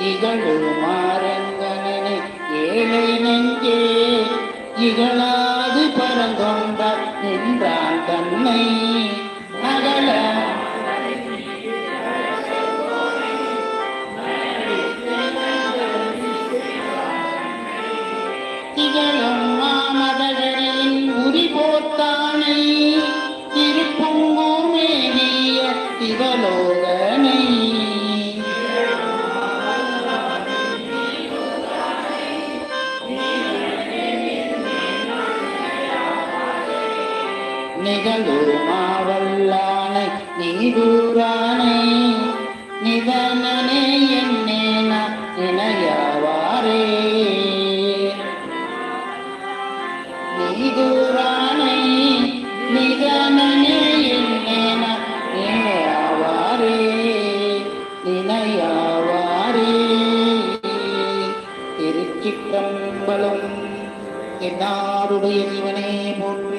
இகழுமாறங்கனே ஏழை நெஞ்சே இகழாது பரந்தொண்ட நின்றான் தன்னை. அகல. இகழும் மாமதகரின் உரி போத்தானை திருப்பொங்கூர் மேனிய திகலோகனை நிகழுமாவல்லானை நீதூரானை நிதனனே என்னேன இணையவாரே நீதூரானை நிதனனே என்னேன இணையவாரே இணையவாரே திருச்சிற்றம்பலம் என்னாருடைய சிவனே போற்றி